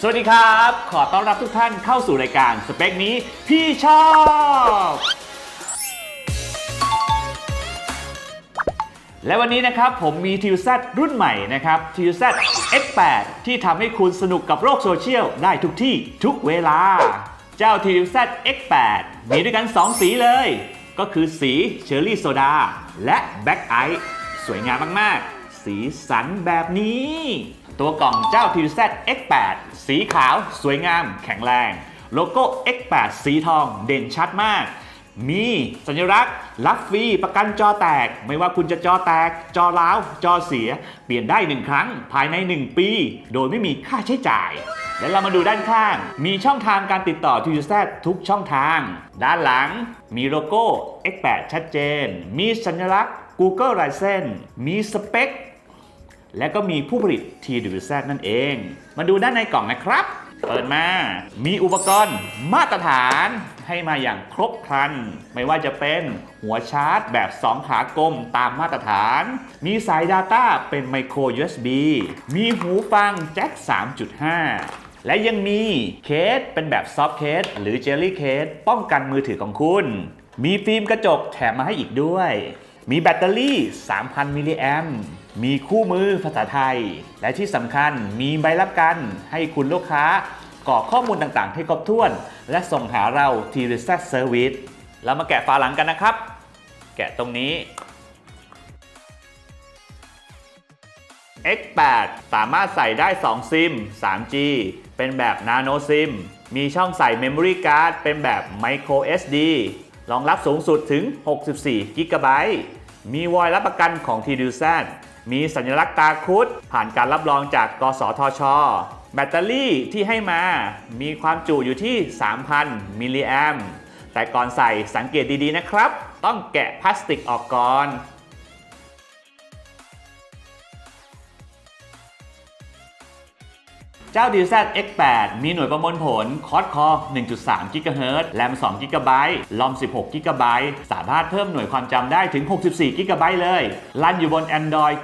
สวัสดีครับ ขอต้อนรับทุกท่านเข้าสู่รายการสเปคนี้พี่ชอบ และวันนี้นะครับผมมี t ิว z รุ่นใหม่นะครับ t ิว z X8 ที่ทำให้คุณสนุกกับโลกโซเชียลได้ทุกที่ทุกเวลา เจ้า t ิว z X8 มีด้วยกัน 2 สีเลย ก็คือสีเชอร์รี่โซดาและแบ็กไอซ์สวยงามมาก ๆ สีสันแบบนี้ ตัวกล่องเจ้า t ิว z X8 สีขาว สวยงาม แข็งแรง โลโก้ X8 สีทองเด่นชัดมาก มีสัญลักษณ์ รับฟรีประกันจอแตก ไม่ว่าคุณจะจอแตก จอร้าว จอเสีย เปลี่ยนได้หนึ่งครั้งภายใน 1 ปี โดยไม่มีค่าใช้จ่ายและเรามาดูด้านข้าง มีช่องทางการติดต่อทูยูแซทุกช่องทาง ด้านหลังมีโลโก้ X8 ชัดเจน มีสัญลักษณ์ Google l i c e n s e มีสเปค และก็มีผู้ผลิต TWZ นั่นเอง มาดูด้านในกล่องนะครับ เปิดมา มีอุปกรณ์มาตรฐานให้มาอย่างครบครัน ไม่ว่าจะเป็นหัวชาร์จแบบ 2 ขากลมตามมาตรฐาน มีสาย Data เป็น Micro USB มีหูฟังแจ็ค 3.5และยังมีเคสเป็นแบบซอฟต์เคสหรือเจลลี่เคสป้องกันมือถือของคุณ มีฟิล์มกระจกแถมมาให้อีกด้วย มีแบตเตอรี่ 3,000 มิลลิแอมมีคู่มือภาษาไทย และที่สำคัญมีใบรับกัน ให้คุณลูกค้ากรอกข้อมูลต่างๆ ให้ครบถ้วน และส่งหาเราที r e s e t Service เรามาแกะฝาหลังกันนะครับ แกะตรงนี้ X8 สามารถใส่ได้ 2 ซิม 3G เป็นแบบ Nano SIM มีช่องใส่ Memory Card เป็นแบบ Micro SD รองรับสูงสุดถึง 64 g b มีวอยรับประกันของ t d u z มีสัญลักษณ์ตาคุด ผ่านการรับรองจาก กสทช แบตเตอรี่ที่ให้มา มีความจุอยู่ที่ 3,000 มิลลิแอมแต่ก่อนใส่สังเกตดีๆนะครับ ต้องแกะพลาสติกออกก่อน เจ้า d z X8 มีหน่วยประมวลผลคอร์ดคอ1.3 GHz แรม2 GB ลอม 16 GB สามารถเพิ่มหน่วยความจำได้ถึง 64 GB เลยรันอยู่บน Android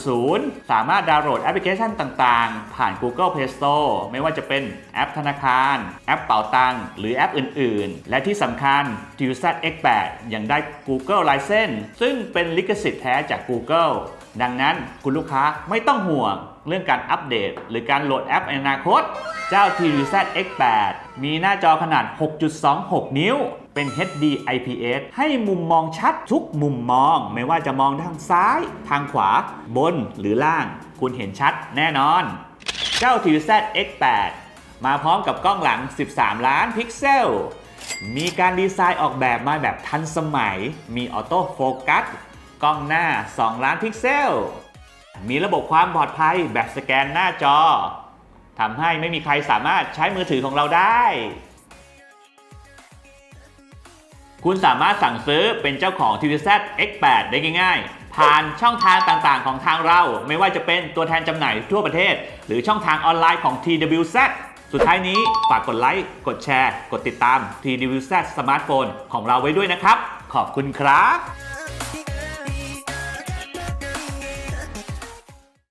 9.0 สามารถดาวน์โหลดแอปพลิเคชันต่างๆ ผ่าน Google Play Store ไม่ว่าจะเป็นแอปธนาคาร แอปเป๋าตังหรือแอปอื่นๆ และที่สำคัญ d z X8 ยังได้ Google License ซึ่งเป็นลิขสิทธิ์แท้จาก Google ดังนั้นคุณลูกค้าไม่ต้องห่วงเรื่องการอัปเดต หรือการโหลดแอปในอนาคต เจ้า t v z X8 มีหน้าจอขนาด 6.26 นิ้ว เป็น HD IPS ให้มุมมองชัดทุกมุมมอง ไม่ว่าจะมองทางซ้าย ทางขวา บนหรือล่าง คุณเห็นชัดแน่นอน เจ้า t v z X8 มาพร้อมกับกล้องหลัง 13 ล้านพิกเซล มีการดีไซน์ออกแบบมาแบบทันสมัย มีออโต้โฟกัส กล้องหน้า 2 ล้านพิกเซล มีระบบความปลอดภัยแบบสแกนหน้าจอทำให้ไม่มีใครสามารถใช้มือถือของเราได้ คุณสามารถสั่งซื้อเป็นเจ้าของ t v z X8 ได้ง่ายๆ ผ่านช่องทางต่างๆ ของทางเรา ไม่ว่าจะเป็นตัวแทนจำหน่ายทั่วประเทศ หรือช่องทางออนไลน์ของ TWZ สุดท้ายนี้ฝากกดไลค์ กดแชร์ กดติดตาม TWZ สมาร์ทโฟนของเราไว้ด้วยนะครับ ขอบคุณครับ